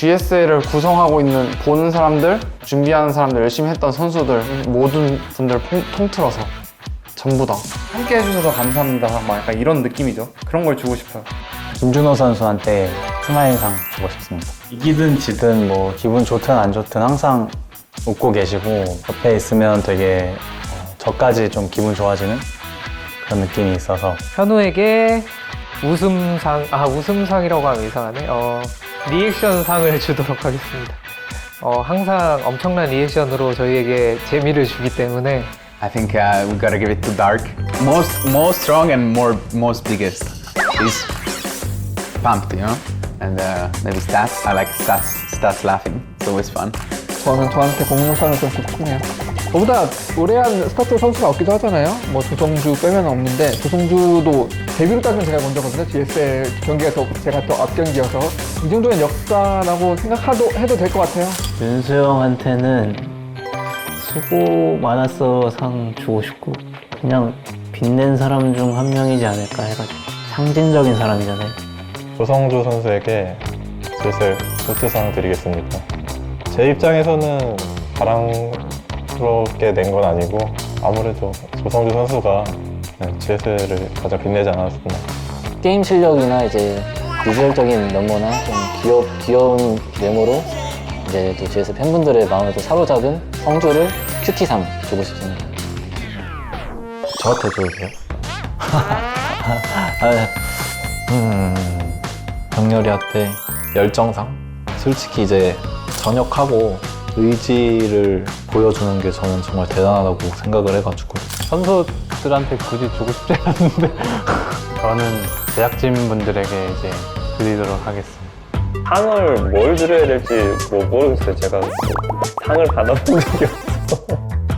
GSL을 구성하고 있는 보는 사람들, 준비하는 사람들, 열심히 했던 선수들 모든 분들 통, 통틀어서 전부 다 함께 해주셔서 감사합니다. 막 약간 이런 느낌이죠. 그런 걸 주고 싶어요. 김준호 선수한테 스마일상 주고 싶습니다. 이기든 지든 뭐 기분 좋든 안 좋든 항상 웃고 계시고 옆에 있으면 되게 어, 저까지 좀 기분 좋아지는 그런 느낌이 있어서 현우에게 웃음상, 아, 웃음상이라고 하면 이상하네. 어, 리액션 상을 주도록 하겠습니다. 어, 항상 엄청난 리액션으로 저희에게 재미를 주기 때문에 I think uh, we gotta give it to Dark. Most, most strong and more, most biggest. He's pumped, you know. And uh, maybe stats. I like stats. Stats laughing. It's always fun. 저는 저한테 공모상을 좀 주고 싶네요. 저보다 오래 한 스타트 선수가 없기도 하잖아요. 뭐 조성주 빼면 없는데 조성주도 데뷔로 따지면 제가 먼저거든요. GSL 경기가 더 제가 더 앞경기여서 이 정도는 역사라고 생각해도 해도 될 것 같아요. 윤수 형한테는 수고 많았어 상 주고 싶고 그냥 빛낸 사람 중 한 명이지 않을까 해가지고 상징적인 사람이잖아요. 조성주 선수에게 슬슬 노트상 드리겠습니다. 제 입장에서는 자랑스럽게 낸 건 아니고 아무래도 조성주 선수가 네, GS를 가장 빛내지 않았나 게임 실력이나 이제 비주얼적인 면모나 좀 귀엽, 귀여운 외모로 이제 또 GS 팬분들의 마음을 또 사로잡은 성주를 큐티상 주고 싶습니다. 저한테 줘도 돼요? 아, 음, 병렬이한테 열정상? 솔직히 이제 전역하고 의지를 보여주는 게 저는 정말 대단하다고 생각을 해가지고 선수들한테 굳이 주고 싶지 않은데 저는 제작진 분들에게 이제 드리도록 하겠습니다. 상을 뭘 드려야 될지 뭐 모르겠어요. 제가 상을 받아본 적이 없어서.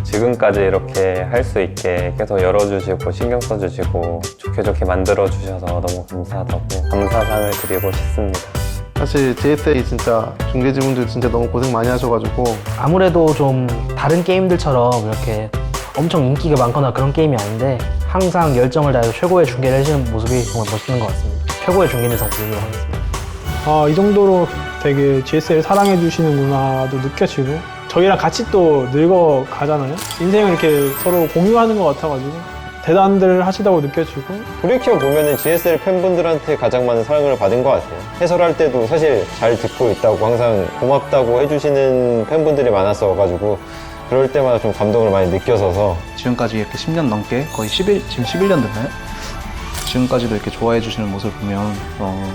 지금까지 이렇게 할 수 있게 계속 열어주시고 신경 써주시고 좋게 좋게 만들어주셔서 너무 감사하다고 감사상을 드리고 싶습니다. 사실 JSA 진짜 중계진분들 진짜 너무 고생 많이 하셔가지고 아무래도 좀 다른 게임들처럼 이렇게 엄청 인기가 많거나 그런 게임이 아닌데 항상 열정을 다해서 최고의 중계를 해주는 모습이 정말 멋있는 것 같습니다. 최고의 중계인상 드리도록 하겠습니다. 아, 이 정도로 되게 GS를 사랑해 주시는구나도 느껴지고 저희랑 같이 또 늙어 가잖아요. 인생을 이렇게 서로 공유하는 것 같아가지고 대단들 하시다고 느껴지고 돌이켜 보면은 GSL 팬분들한테 가장 많은 사랑을 받은 것 같아요. 해설할 때도 사실 잘 듣고 있다고 항상 고맙다고 해주시는 팬분들이 많았어 가지고 그럴 때마다 좀 감동을 많이 느껴서서 지금까지 이렇게 10년 넘게 거의 11, 지금 11년 됐나요? 지금까지도 이렇게 좋아해 주시는 모습을 보면 어,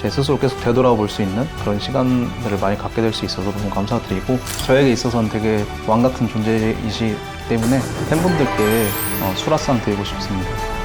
제 스스로 계속 되돌아볼 수 있는 그런 시간들을 많이 갖게 될 수 있어서 너무 감사드리고 저에게 있어서는 되게 왕 같은 존재이시 때문에 팬분들께 어, 수라상 드리고 싶습니다.